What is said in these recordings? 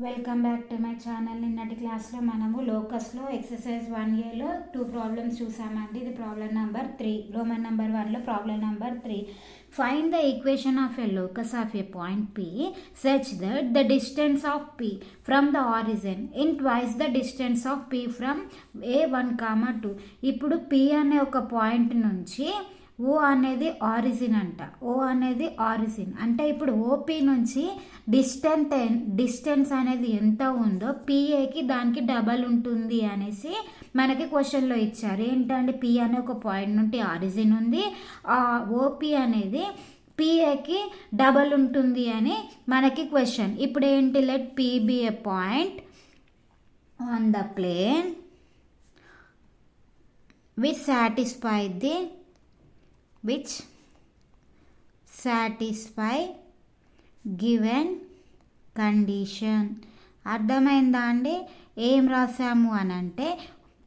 Welcome back to my channel నిన్నటి క్లాస్లో మనము లోకస్లో ఎక్సర్సైజ్ వన్ ఏలో టూ ప్రాబ్లమ్స్ చూసామండి. ఇది problem number three. Roman number వన్లో problem number three. Fine the equation of a locus of a point P such that the distance of P from the origin in twice the distance of P from A one comma two ఇప్పుడు P అనే ఒక point నుంచి ఓ అనేది origin అంట. ఓ అనేది origin అంటే ఇప్పుడు OP నుంచి డిస్టెంట్ డిస్టెన్స్ అనేది ఎంత ఉందో పిఏకి దానికి డబల్ ఉంటుంది అనేసి మనకి క్వశ్చన్లో ఇచ్చారు. ఏంటంటే పి అనే ఒక పాయింట్ నుండి ఆరిజిన్ ఉంది. ఆ ఓపీ అనేది పిఏకి డబల్ ఉంటుంది అని మనకి క్వశ్చన్ ఇప్పుడు ఏంటి? Let P be a point on the plane which satisfy the which satisfy given condition అర్థమైందా అండి? ఏం రాసాము అని అంటే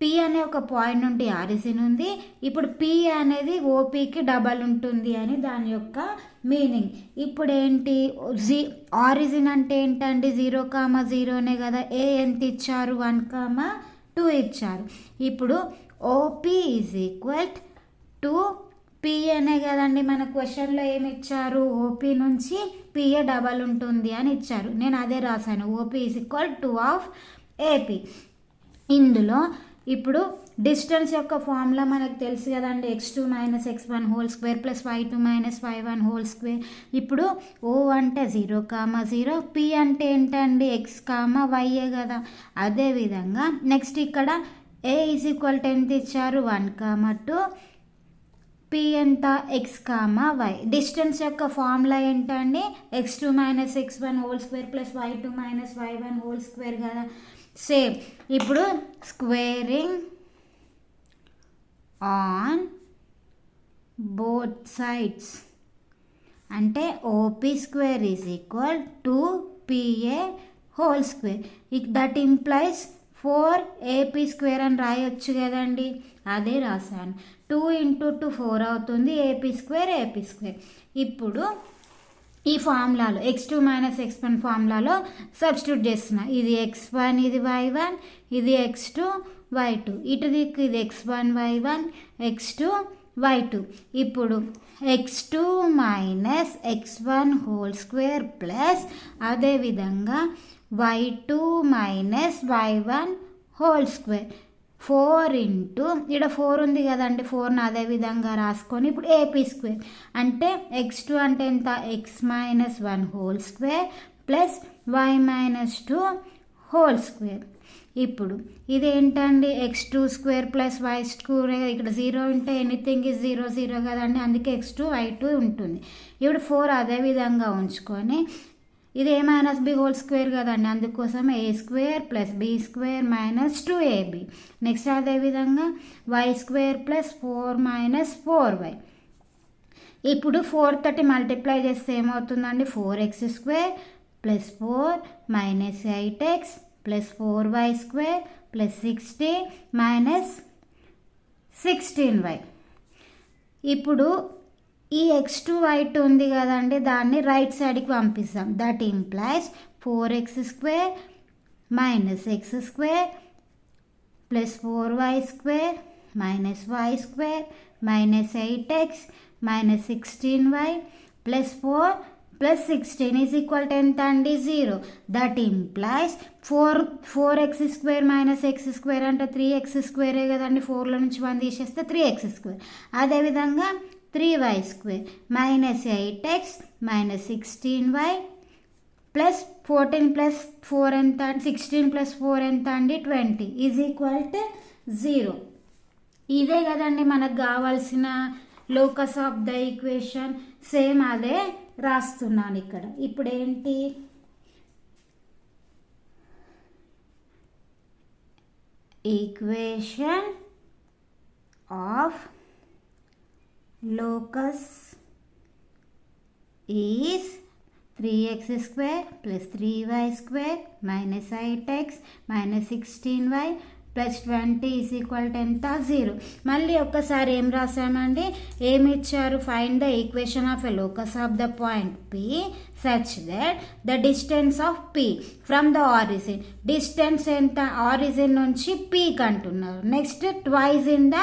పి అనే ఒక పాయింట్ నుండి ఆరిజిన్ ఉంది. ఇప్పుడు పి అనేది ఓపీకి డబల్ ఉంటుంది అని దాని యొక్క మీనింగ్ ఇప్పుడు ఏంటి జీ ఆరిజిన్ అంటే ఏంటండి? జీరో కామా జీరోనే కదా. ఏ ఎంత ఇచ్చారు? వన్ కామా టూ ఇచ్చారు. ఇప్పుడు ఓపీ ఈజ్ ఈక్వల్ టు పిఏనే కదండి మన క్వశ్చన్లో ఏమి ఇచ్చారు? ఓపీ నుంచి పిఏ డబల్ ఉంటుంది అని ఇచ్చారు. నేను అదే రాశాను. OP is equal to of AP ఇందులో ఇప్పుడు డిస్టెన్స్ యొక్క ఫార్ములా మనకు తెలుసు కదండి. X two minus X one whole square plus Y two minus Y one whole square ఇప్పుడు ఓ అంటే జీరో కామా జీరో పి అంటే ఏంటండి? ఎక్స్ కామా వైఏ కదా. అదేవిధంగా నెక్స్ట్ ఇక్కడ ఏ ఈజ్ ఈక్వల్ టెన్త్ ఇచ్చారు. వన్ కామా టూ పి ఎంత? X comma Y distance యొక్క ఫార్ములా ఏంటండి? X two minus X one whole square plus Y two minus Y one whole square కదా. Same ఇప్పుడు squaring on both sides అంటే OP square is equal to PA whole square that implies four AP square అని రాయొచ్చు కదండి. అదే రాశాను. Two into two four అవుతుంది. AP square AP square. ఇప్పుడు ఈ ఫార్ములాలో X two minus X one ఫార్ములాలో substitute చేస్తున్నా. ఇది ఎక్స్ వన్ ఇది వై వన్ ఇది ఎక్స్ టూ వై టూ. ఇటు దిక్కు ఇది X one Y one X two Y two. ఇప్పుడు X two minus X one whole square plus అదేవిధంగా Y two minus Y one whole square four into ఇక్కడ four ఉంది కదండి ఫోర్ని అదే విధంగా రాసుకొని ఇప్పుడు ఏపీ స్క్వేర్ అంటే ఎక్స్ టూ అంటే ఎంత? X minus one whole square plus Y minus two whole square ఇప్పుడు ఇదేంటండి? X two square plus Y square ఇక్కడ జీరో ఉంటే ఎనీథింగ్ ఇస్ జీరో జీరో కదండి అందుకే ఎక్స్ టూ వై టూ ఉంటుంది. ఇప్పుడు ఫోర్ అదే విధంగా ఉంచుకొని ఇది A minus B whole square కదండి. అందుకోసం A square plus B square minus two AB next అదేవిధంగా Y square plus four minus four Y ఇప్పుడు ఫోర్ థర్టీ మల్టిప్లై చేస్తే ఏమవుతుందండి? Four X square plus four minus eight X plus four Y square plus sixty minus sixteen Y ఇప్పుడు ఈ X two white ఉంది కదండి దాన్ని right సైడ్కి పంపిస్తాం. That implies four X square minus X square plus four Y square minus Y square minus eight X minus sixteen Y plus four plus sixteen is equal to ఎంత అండి zero that implies four four X square minus X square అంటే three X స్క్వేరే కదండి? ఫోర్లో నుంచి one తీసేస్తే three X square అదేవిధంగా three Y square minus eight X minus sixteen Y plus fourteen plus four ఎంత సిక్స్టీన్ ప్లస్ ఫోర్ ఎంత అండి twenty is equal to zero ఇదే కదండి మనకు కావాల్సిన locus of the equation same అదే రాస్తున్నాను ఇక్కడ. ఇప్పుడు ఏంటి? Equation of locus is three X square plus three Y square minus eight X minus sixteen Y plus twenty is equal to ఎంత? జీరో మళ్ళీ ఒక్కసారి ఏం రాసామండి? ఏమి ఇచ్చారు find the equation of a locus of the point P such that the distance of P from the origin distance ఎంత? Origin నుంచి పీక్ అంటున్నారు next twice in the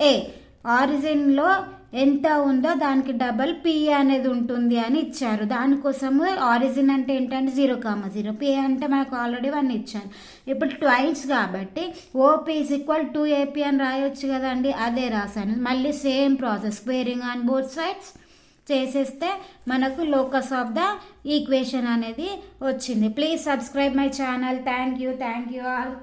A ఆరిజిన్లో ఎంత ఉందో దానికి డబల్ పి అనేది ఉంటుంది అని ఇచ్చారు. దానికోసము ఆరిజిన్ అంటే ఏంటంటే జీరో కామ జీరో. పి అంటే మనకు ఆల్రెడీ వన్ ఇచ్చారు. ఇప్పుడు ట్వైల్స్ కాబట్టి OP is equal to AP అని రాయొచ్చు కదండి. అదే రాశాను. మళ్ళీ same process squaring on both sides చేసేస్తే మనకు లోకస్ ఆఫ్ ద ఈక్వేషన్ అనేది వచ్చింది. Please subscribe my channel thank you thank you all